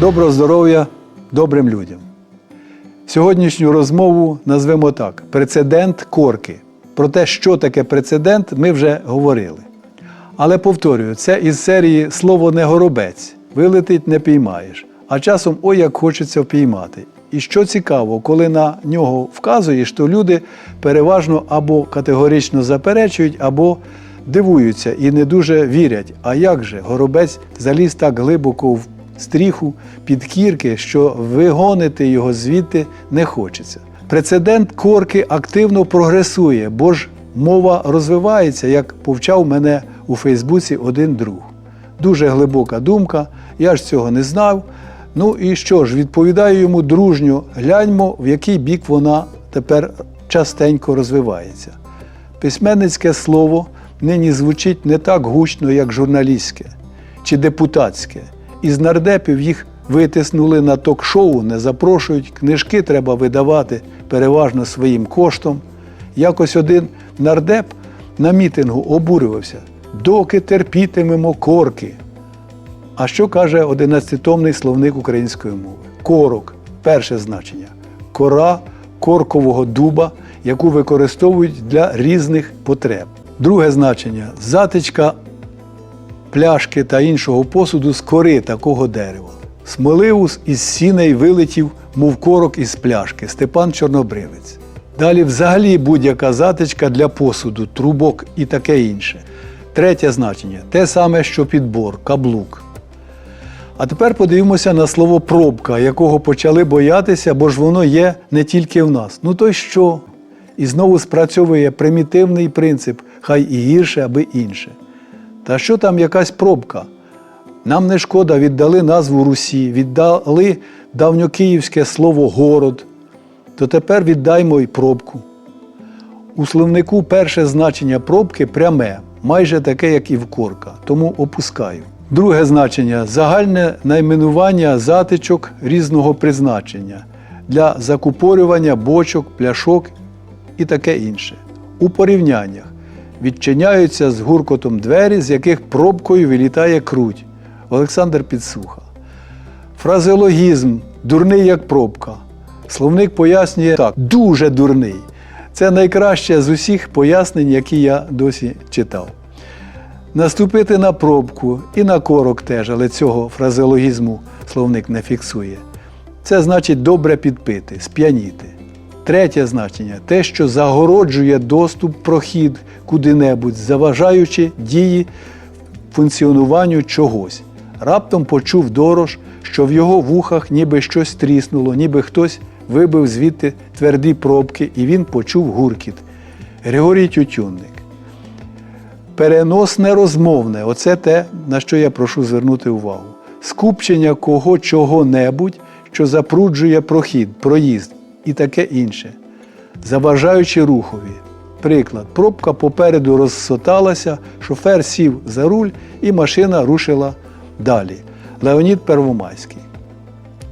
Доброго здоров'я добрим людям. Сьогоднішню розмову назвемо так: прецедент корки. Про те, що таке прецедент, ми вже говорили. Але повторюю, це із серії Слово не горобець. Вилетить не піймаєш. А часом ой, як хочеться впіймати. І що цікаво, коли на нього вказуєш, то люди переважно або категорично заперечують, або дивуються і не дуже вірять. А як же горобець заліз так глибоко в стріху під кірки, що вигонити його звідти не хочеться. Прецедент корки активно прогресує, бо ж мова розвивається, як повчав мене у Фейсбуці один друг. Дуже глибока думка, я ж цього не знав. Ну і що ж, відповідаю йому дружньо, гляньмо, в який бік вона тепер частенько розвивається. Письменницьке слово нині звучить не так гучно, як журналістське чи депутатське. Із нардепів їх витиснули на ток-шоу, не запрошують, книжки треба видавати переважно своїм коштом. Якось один нардеп на мітингу обурювався, доки терпітимемо корки. А що каже 11-томний словник української мови? Корок перше значення. Кора коркового дуба, яку використовують для різних потреб. Друге значення затичка пляшки та іншого посуду з кори такого дерева. Смоливус із сіней вилетів, мов корок із пляшки Степан Чорнобривець. Далі взагалі будь-яка затичка для посуду, трубок і таке інше. Третє значення те саме, що підбор, каблук. А тепер подивимося на слово пробка, якого почали боятися, бо ж воно є не тільки в нас. Ну то й що? І знову спрацьовує примітивний принцип, хай і гірше, аби інше. Та що там якась пробка? Нам не шкода, віддали назву Русі, віддали давньокиївське слово город, то тепер віддаймо й пробку. У словнику перше значення пробки пряме, майже таке, як і в корка, тому опускаю. Друге значення загальне найменування затичок різного призначення для закупорювання бочок, пляшок і таке інше. У порівняннях відчиняються з гуркотом двері, з яких пробкою вилітає круть. Олександр Підсуха. Фразеологізм дурний як пробка. Словник пояснює так, дуже дурний. Це найкраще з усіх пояснень, які я досі читав. Наступити на пробку і на корок теж, але цього фразеологізму словник не фіксує. Це значить добре підпити, сп'яніти. Третє значення те, що загороджує доступ, прохід куди-небудь, заважаючи дії функціонуванню чогось. Раптом почув дорож, що в його вухах ніби щось тріснуло, ніби хтось вибив звідти тверді пробки, і він почув гуркіт. Григорій Тютюнник. Переносне розмовне оце те, на що я прошу звернути увагу. Скупчення кого чого-небудь, що запруджує прохід, проїзд і таке інше, заважаючи рухові. Приклад, пробка попереду розсоталася, шофер сів за руль і машина рушила далі. Леонід Первомайський.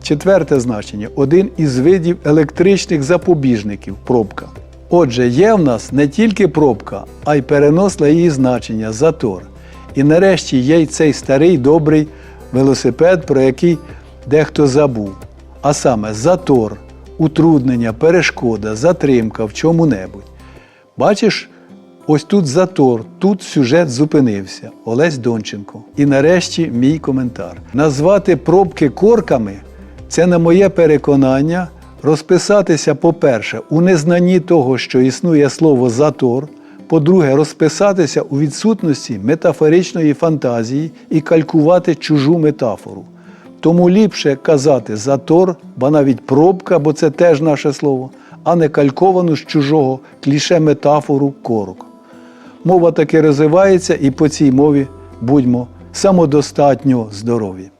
Четверте значення один із видів електричних запобіжників пробка. Отже, є в нас не тільки пробка, а й переносла її значення затор. І нарешті є й цей старий добрий велосипед, про який дехто забув. А саме затор, утруднення, перешкода, затримка в чому-небудь. Бачиш, ось тут затор, тут сюжет зупинився. Олесь Донченко. І нарешті мій коментар. Назвати пробки корками це, на моє переконання, розписатися, по-перше, у незнанні того, що існує слово затор. По-друге, розписатися у відсутності метафоричної фантазії і калькувати чужу метафору. Тому ліпше казати затор, бо навіть пробка, бо це теж наше слово, а не кальковану з чужого кліше метафору корок. Мова таки розвивається, і по цій мові будьмо самодостатньо здорові.